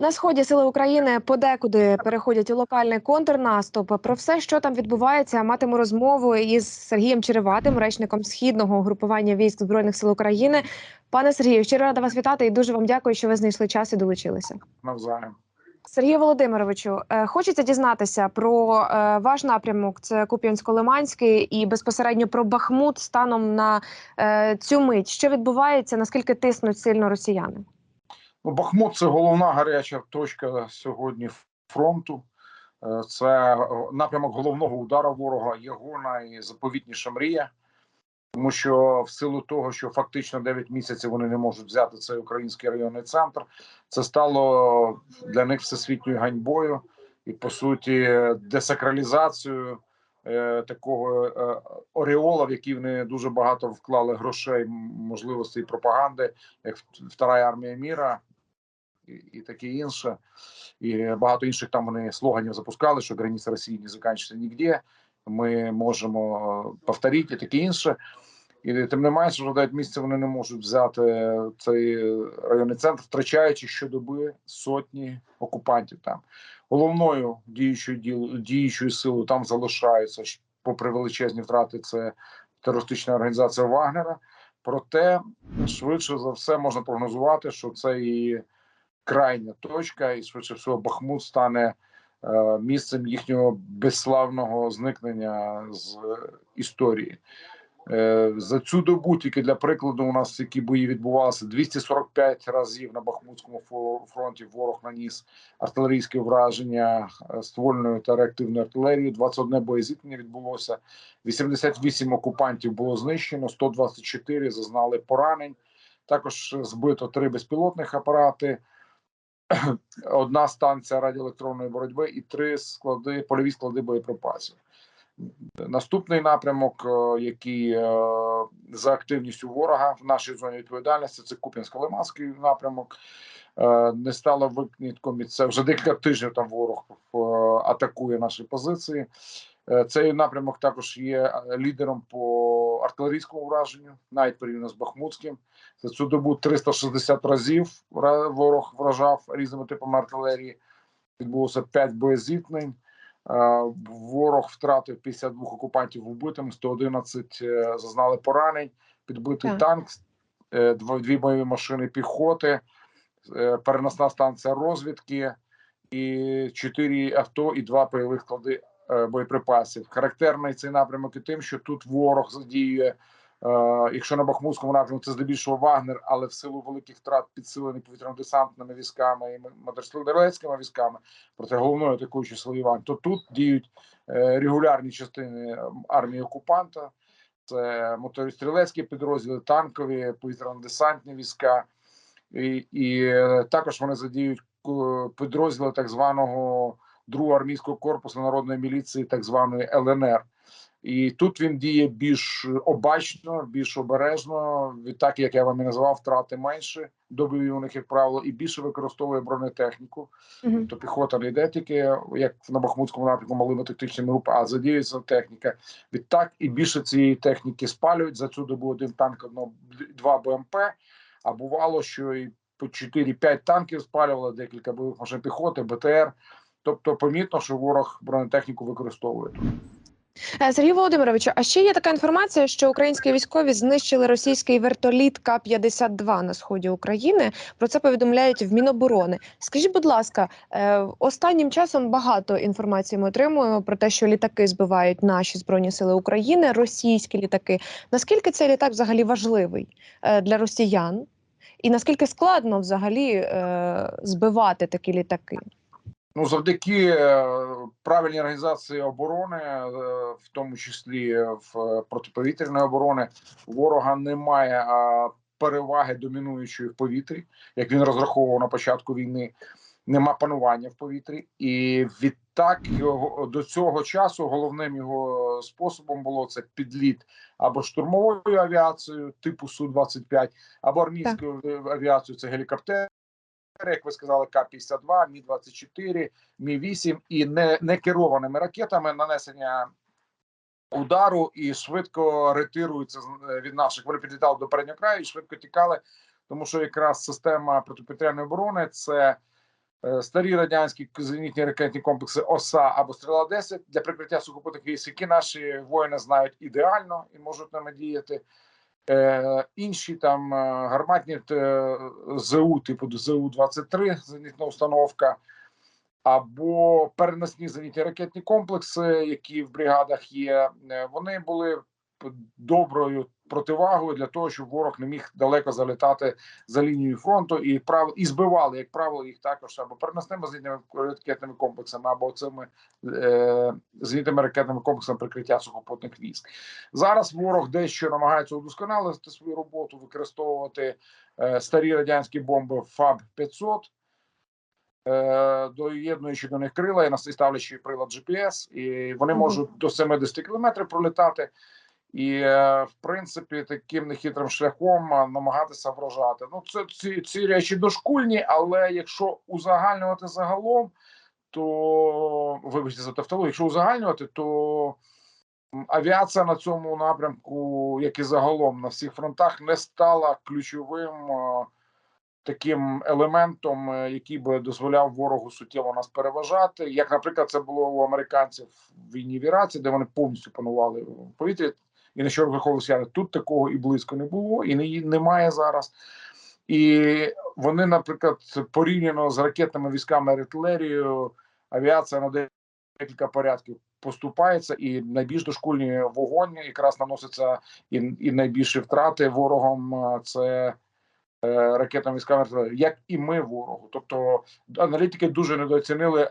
На сході сили України подекуди переходять у локальний контрнаступ. Про все, що там відбувається, матиму розмову із Сергієм Череватим, речником східного угрупування військ збройних сил України. Пане Сергію, щиро рада вас вітати і дуже вам дякую, що ви знайшли час і долучилися. навзаєм. Сергію Володимировичу, е, хочеться дізнатися про е, ваш напрямок. Це Куп'янсько-Лиманський і безпосередньо про Бахмут станом на е, цю мить. Що відбувається? Наскільки тиснуть сильно росіяни? Ну, Бахмут це головна гаряча точка сьогодні фронту. Е, Це е, напрямок головного удару ворога, його найзаповітніша мрія. Тому що в силу того, що фактично 9 місяців вони не можуть взяти цей український районний центр, це стало для них всесвітньою ганьбою і по суті десакралізацією е, такого е, ореола, в який вони дуже багато вклали грошей, можливостей пропаганди, як Втора армія міра і, і таке інше. І багато інших там вони слоганів запускали, що границя Росії не закінчиться ніде. Ми можемо повторити і таке інше. І тим не менше, вже 9 місяців вони не можуть взяти цей районний центр, втрачаючи щодоби сотні окупантів там. Головною діючою діючою силою там залишаються попри величезні втрати. Це терористична організація Вагнера. Проте швидше за все можна прогнозувати, що це і крайня точка, і швидше всього Бахмут стане е, місцем їхнього безславного зникнення з е, історії. Е, За цю добу тільки для прикладу, у нас які бої відбувалися 245 разів на Бахмутському фронті. Ворог наніс артилерійське враження ствольною та реактивною артилерією. 21 боєзіткнення відбулося. 88 окупантів було знищено, 124 зазнали поранень. Також збито три безпілотних апарати, одна станція радіоелектронної боротьби і три склади, польові склади боєприпасів. Наступний напрямок, е, який е, за активністю ворога в нашій зоні відповідальності, це Куп'янсько-Лиманський напрямок. Е, Не стало винятком, і це вже декілька тижнів там ворог атакує наші позиції. Е, Цей напрямок також є е, лідером по артилерійському враженню, навіть порівняно з Бахмутським. За цю добу 360 разів ворог вражав різними типами артилерії. Відбулося 5 боєзіткнень. Е, Ворог втратив 52 окупантів вбитими, 111 е, зазнали поранень, підбитий Так. танк, дві бойові машини піхоти, переносна станція розвідки і чотири авто і два бойових склади боєприпасів. Характерний цей напрямок і тим, що тут ворог задіює. Е, якщо на Бахмутському напрямку це здебільшого Вагнер, але в силу великих втрат підсилений повітряно-десантними військами і мотострілецькими військами, проте головною атакуючою силою Іван, то тут діють е, регулярні частини е, армії окупанта. Це мотористрілецькі підрозділи, танкові, повітряно-десантні війська, і, і е, також вони задіють е, підрозділи так званого другого армійського корпусу народної міліції, так званої ЛНР. І тут він діє більш обачно, більш обережно. Відтак, як я вам і назвав, втрати менше добові у них, як правило, і більше використовує бронетехніку. Мгм. То піхота не йде тільки як на Бахмутському напрямку малими тактичними групами, а задіюється техніка. Відтак і більше цієї техніки спалюють за цю добу один танк, одно два БМП. А бувало, що і по 4-5 танків спалювали, декілька бойових машин піхоти, БТР. Тобто, помітно, що ворог бронетехніку використовує. Е, Сергій Володимировичу, а ще є така інформація, що українські військові знищили російський вертоліт К-52 на сході України. Про це повідомляють в Міноборони. Скажіть, будь ласка, е, останнім часом багато інформації ми отримуємо про те, що літаки збивають наші збройні сили України, російські літаки. Наскільки цей літак взагалі важливий е, для росіян? І наскільки складно взагалі збивати такі літаки? Ну, завдяки е, правильній організації оборони, е, в тому числі в е, протиповітряної оборони, ворога немає переваги домінуючої в повітрі, як він розраховував на початку війни. Нема панування в повітрі, і відтак його до цього часу головним його способом було це підліт або штурмовою авіацією типу су 25 або армійською авіацією. Це гелікоптер як ви сказали, К-52, Мі-24, Мі-8 і не, не керованими ракетами нанесення удару і швидко ретируються е, від наших. Вони підлітали до переднього краю і швидко тікали, тому що якраз система протиповітряної оборони це е, старі радянські зенітні ракетні комплекси ОСА або Стріла 10 для прикриття сухопутних військ, які наші воїни знають ідеально і можуть ними діяти. Е, інші там е, гарматні е, ЗУ, типу ЗУ 23 зенітна установка, або переносні зенітні ракетні комплекси, які в бригадах є, вони були доброю противагою для того, щоб ворог не міг далеко залітати за лінією фронту і прав і збивали, як правило, їх також або переносними зенітними ракетними комплексами, або цими е, зенітними ракетними комплексами прикриття сухопутних військ. Зараз ворог дещо намагається удосконалити свою роботу, використовувати е, старі радянські бомби ФАБ 500 е, доєднуючи до них крила і ставлячи прилад GPS, і вони можуть до 70 кілометрів пролітати. І е, в принципі таким нехитрим шляхом е, намагатися вражати. Ну це ці, ці речі дошкульні, але якщо узагальнювати загалом, то вибачте за тавтологію, якщо узагальнювати, то авіація на цьому напрямку, як і загалом на всіх фронтах, не стала ключовим е, таким елементом, який би дозволяв ворогу суттєво нас переважати. Як, наприклад, це було у американців в війні в Іраці, де вони повністю панували в повітрі. І на що розраховувалися, тут такого і близько не було, і не, немає зараз. І вони, наприклад, порівняно з ракетними військами артилерією, авіація на декілька порядків поступається, і найбільш дошкульні вогонь якраз наноситься і, і найбільші втрати ворогом. е, Це е, ракетними військами артилерії, як і ми ворогу. Тобто аналітики дуже недооцінили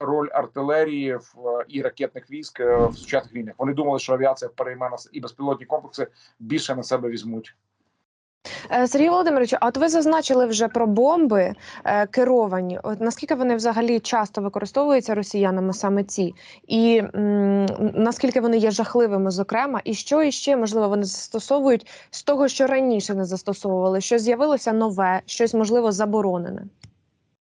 роль артилерії в і ракетних військ е, в сучасних війнах. Вони думали, що авіація перейме нас і безпілотні комплекси більше на себе візьмуть. Е, Сергій Володимирович, а от ви зазначили вже про бомби е, керовані. От наскільки вони взагалі часто використовуються росіянами саме ці, і м, наскільки вони є жахливими, зокрема, і що іще можливо вони застосовують з того, що раніше не застосовували, що з'явилося нове, щось можливо заборонене.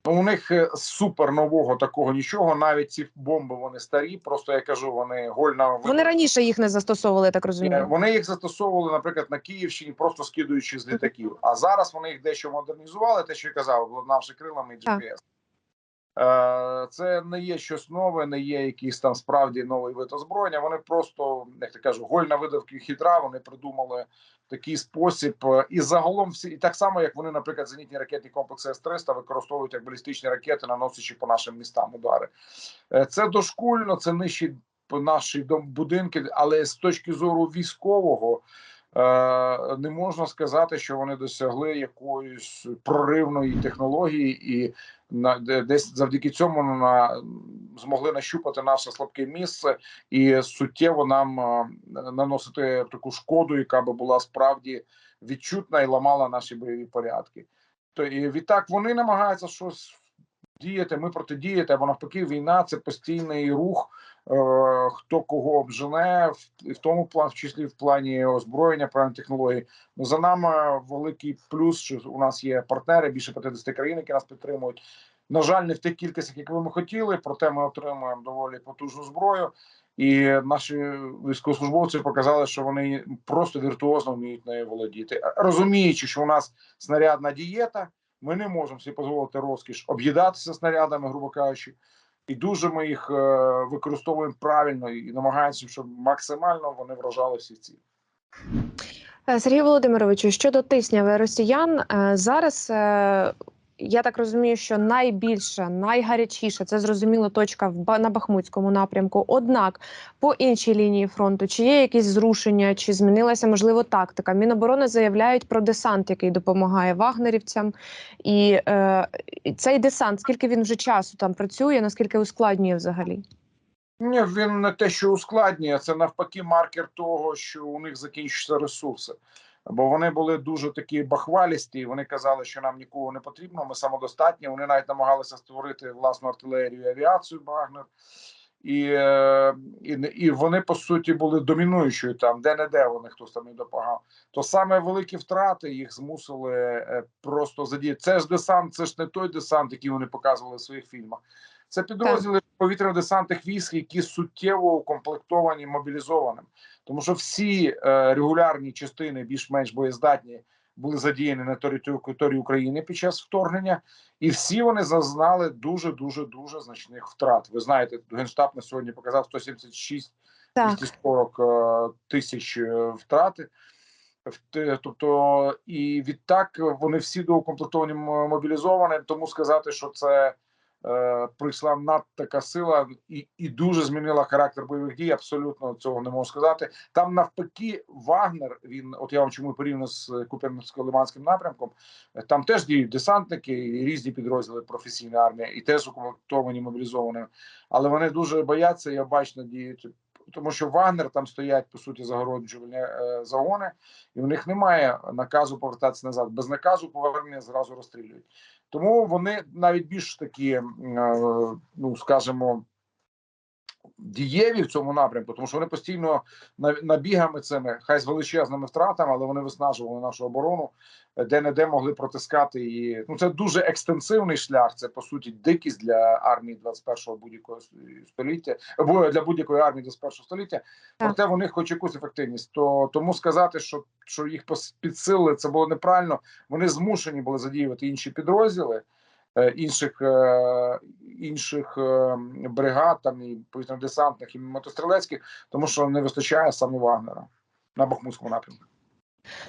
У них е, супер нового такого нічого. Навіть ці бомби вони старі. Просто я кажу, вони гольна Вони раніше їх не застосовували, так Е, розумію. Вони їх застосовували, наприклад, на Київщині, просто скидуючи з літаків. А зараз вони їх дещо модернізували, те, що я казав, обладнавши крилами і Так. GPS. Е, Це не є щось нове, не є якийсь там справді новий вид озброєння. Вони просто, як ти кажу, гольна видавки хитра. Вони придумали такий спосіб. Е, І загалом всі, і так само, як вони, наприклад, зенітні ракетні комплекси С-300 використовують як балістичні ракети, наносячи по нашим містам удари. Е, Це дошкульно, це нищить наші будинки, але з точки зору військового. Е, Не можна сказати, що вони досягли якоїсь проривної технології, і на десь завдяки цьому на змогли нащупати наше слабке місце і суттєво нам е, наносити таку шкоду, яка би була справді відчутна і ламала наші бойові порядки. То і відтак вони намагаються щось діяти. Ми протидіяти, або навпаки, війна це постійний рух. Е, Хто кого обжене, в, тому плані, в числі в плані озброєння, плані технологій. Ну за нами великий плюс, що у нас є партнери, більше 50 країн, які нас підтримують. На жаль, не в тих кількостях, які ми хотіли, проте ми отримуємо доволі потужну зброю. І наші військовослужбовці показали, що вони просто віртуозно вміють нею володіти, розуміючи, що у нас снарядна дієта, ми не можемо собі дозволити розкіш об'їдатися снарядами, грубо кажучи, і дуже ми їх е, використовуємо правильно і намагаємося, щоб максимально вони вражали всі ці. Е, Сергій Володимировичу, щодо тисняви росіян, е, зараз я так розумію, що найбільша, найгарячіша це зрозуміло точка в на Бахмутському напрямку. Однак по іншій лінії фронту чи є якісь зрушення, чи змінилася можливо тактика? Міноборони заявляють про десант, який допомагає вагнерівцям, і е, цей десант, скільки він вже часу там працює, наскільки ускладнює взагалі? Ні, він не те, що ускладнює, це навпаки маркер того, що у них закінчуються ресурси. Бо вони були дуже такі бахвалісті. Вони казали, що нам нікого не потрібно. Ми самодостатні. Вони навіть намагалися створити власну артилерію і авіацію Багнер. І, е, і, і вони по суті були домінуючою там, де не де вони хтось там не допомагав. То саме великі втрати їх змусили е, просто задіяти. Це ж десант, це ж не той десант, який вони показували в своїх фільмах. Це підрозділи повітряно-десантних військ, які суттєво укомплектовані мобілізованим. Тому що всі е, регулярні частини, більш-менш боєздатні, були задіяні на території України під час вторгнення, і всі вони зазнали дуже дуже дуже значних втрат. Ви знаєте, генштаб на сьогодні показав 176 Так. 240 е, тисяч е, втрати. Тобто, і відтак вони всі доукомплектовані мобілізовані. Тому сказати, що це прийшла надто така сила і, і дуже змінила характер бойових дій. Абсолютно цього не можу сказати. Там навпаки, Вагнер. Він, от я вам чому порівняно з Куп'янсько-Лиманським напрямком. е, Там теж діють десантники і різні підрозділи професійна армія, і теж укомплектовані мобілізовані. Але вони дуже бояться і обачно діють тому що Вагнер там стоять по суті загороджувальні е, загони, і у них немає наказу повертатися назад. Без наказу повернення зразу розстрілюють. Тому вони навіть більш такі, е, ну скажімо, дієві в цьому напрямку, тому що вони постійно на- набігами цими, хай з величезними втратами, але вони виснажували нашу оборону, де не де могли протискати її. Ну це дуже екстенсивний шлях. Це по суті дикість для армії 21-го будь-якого століття, або для будь-якої армії 21-го століття. Проте вони хоч якусь ефективність. То тому сказати, що, що їх підсилили, це було неправильно. Вони змушені були задіювати інші підрозділи. Е, Інших е, інших е, бригад, там і повітряно-десантних, і мотострілецьких, тому що не вистачає саме Вагнера на Бахмутському напрямку.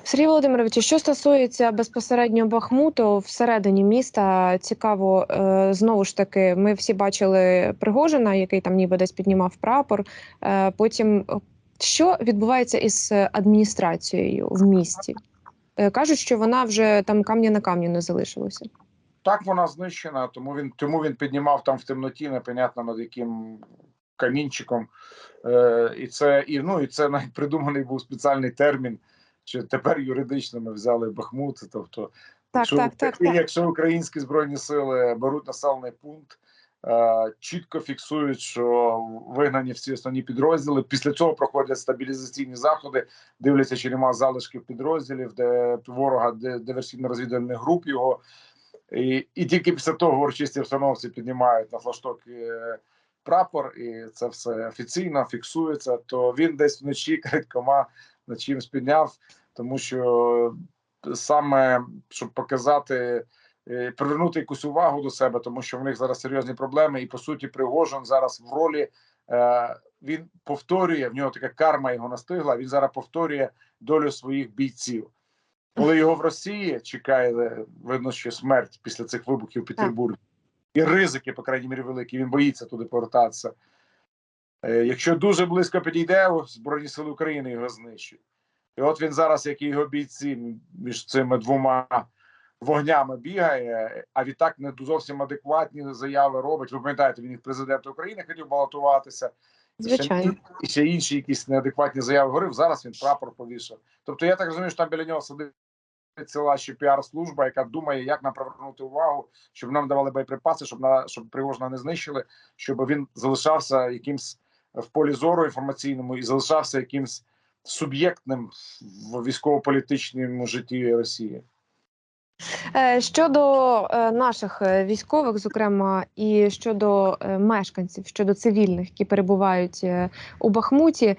Сергій Володимирович, що стосується безпосередньо Бахмуту всередині міста, цікаво знову ж таки. Ми всі бачили Пригожина, який там ніби десь піднімав прапор. Потім що відбувається із адміністрацією в місті? Кажуть, що вона вже там камня на камню не залишилося. Так вона знищена, тому він тому він піднімав там в темноті, непонятно над яким камінчиком. Е, і це і ну і це навіть придуманий був спеціальний термін. Що тепер юридично ми взяли Бахмут. Тобто, Так, якщо, так, так, так. якщо українські збройні сили беруть населений пункт, е, чітко фіксують, що вигнані всі основні підрозділи. Після цього проходять стабілізаційні заходи, дивляться, чи нема залишків підрозділів, де ворога, де диверсійно-розвідувальних груп його. І, і тільки після того урочисті обстановці піднімають на флашток е, прапор, і це все офіційно фіксується. То він десь вночі крадькома над чимсь підняв, тому що саме щоб показати, е, привернути якусь увагу до себе, тому що в них зараз серйозні проблеми, і по суті, Пригожин зараз в ролі. Е, він повторює в нього така карма його настигла. Він зараз повторює долю своїх бійців. Коли його в Росії чекає, видно, що смерть після цих вибухів в Петербурзі, і ризики, по крайній мірі, великі. Він боїться туди повертатися. Е, Якщо дуже близько підійде, Збройні сили України його знищують. І от він зараз, як і його бійці, між цими двома вогнями бігає, а відтак не зовсім адекватні заяви робить. Ви пам'ятаєте, він і президент України хотів балотуватися. Звичайно. І ще інші якісь неадекватні заяви говорив. Зараз він прапор повішав. Тобто, я так розумію, що там біля нього сидить ціла ще піар-служба, яка думає, як нам привернути увагу, щоб нам давали боєприпаси, щоб на щоб Пригожина не знищили, щоб він залишався якимсь в полі зору інформаційному і залишався якимсь суб'єктним в військово-політичному житті Росії. Е, Щодо е, наших е, військових, зокрема, і щодо мешканців, щодо цивільних, які перебувають у Бахмуті,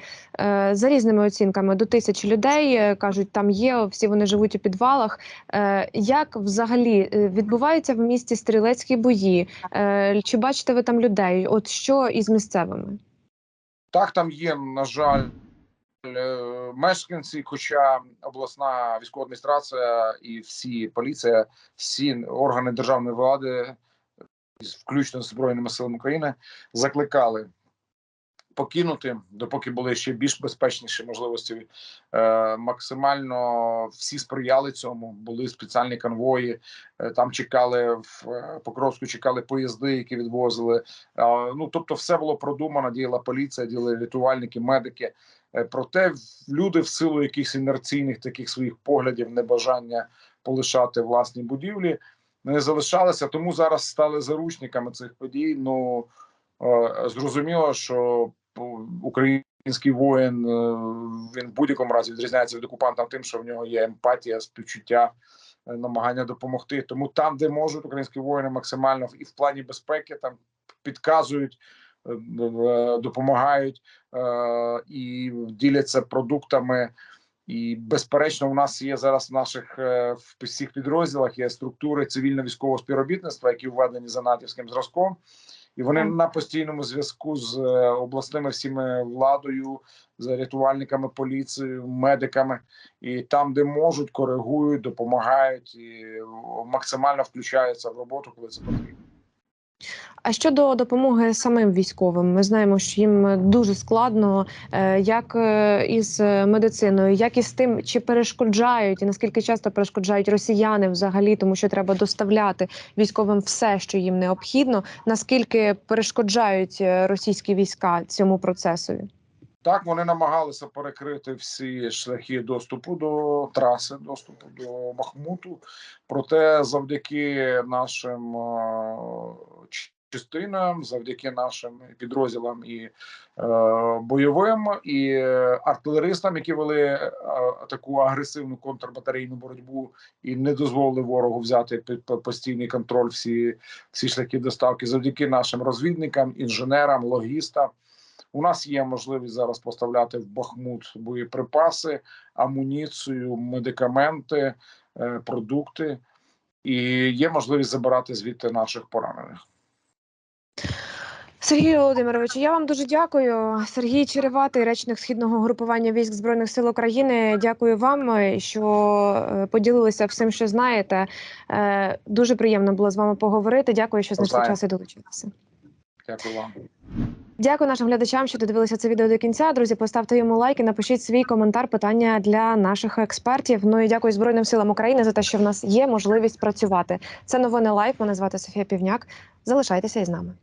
за різними оцінками до тисячі людей кажуть, там є, всі вони живуть у підвалах. Як взагалі відбуваються в місті стрілецькі бої? Чи бачите ви там людей? От що із місцевими? Так, там є, на жаль, мешканці, хоча обласна військова адміністрація і всі поліція, всі органи державної влади, включно з Збройними силами України, закликали покинути, допоки були ще більш безпечніші можливості. Е, максимально всі сприяли цьому. Були спеціальні конвої. Е, там чекали в е, Покровську, чекали поїзди, які відвозили. Е, ну тобто, все було продумано. Діяла поліція, діяли рятувальники, медики. Е, Проте люди в силу якихось інерційних таких своїх поглядів, небажання полишати власні будівлі, не залишалися. Тому зараз стали заручниками цих подій. Ну е, зрозуміло, що український воїн е, він в будь-якому разі відрізняється від окупанта тим, що в нього є емпатія, співчуття. Намагання допомогти, тому там, де можуть українські воїни максимально і в плані безпеки, там підказують, допомагають е, і діляться продуктами. І безперечно, у нас є зараз в наших е, в всіх підрозділах є структури цивільно-військового співробітництва, які введені за натівським зразком, і вони на постійному зв'язку з е, обласними всіми владою, з рятувальниками, поліцією, медиками, і там, де можуть, коригують, допомагають і максимально включаються в роботу, коли це потрібно. А щодо допомоги самим військовим, ми знаємо, що їм дуже складно, е, як е, із медициною, як і з тим, чи перешкоджають і наскільки часто перешкоджають росіяни взагалі, тому що треба доставляти військовим все, що їм необхідно. Наскільки перешкоджають е, російські війська цьому процесові? Так, вони намагалися перекрити всі шляхи доступу до траси, доступу до Бахмуту. Проте, завдяки нашим частинам, завдяки нашим підрозділам і е, бойовим і артилеристам, які вели е, таку агресивну контрбатарейну боротьбу і не дозволили ворогу взяти під постійний контроль всі, всі шляхи доставки, завдяки нашим розвідникам, інженерам, логістам. У нас є можливість зараз поставляти в Бахмут боєприпаси, амуніцію, медикаменти, е, продукти, і є можливість забирати звідти наших поранених. Сергію Володимировичу, я вам дуже дякую. Сергій Череватий, речник східного групування військ збройних сил України. Дякую вам, е, що е, поділилися всім, що знаєте. Е, Дуже приємно було з вами поговорити. Дякую, що знайшли час і долучилися. Дякую вам. Дякую нашим глядачам, що додивилися це відео до кінця. Друзі, поставте йому лайк і напишіть свій коментар, питання для наших експертів. Ну і дякую Збройним силам України за те, що в нас є можливість працювати. Це новини лайф. Мене звати Софія Півняк. Залишайтеся із нами.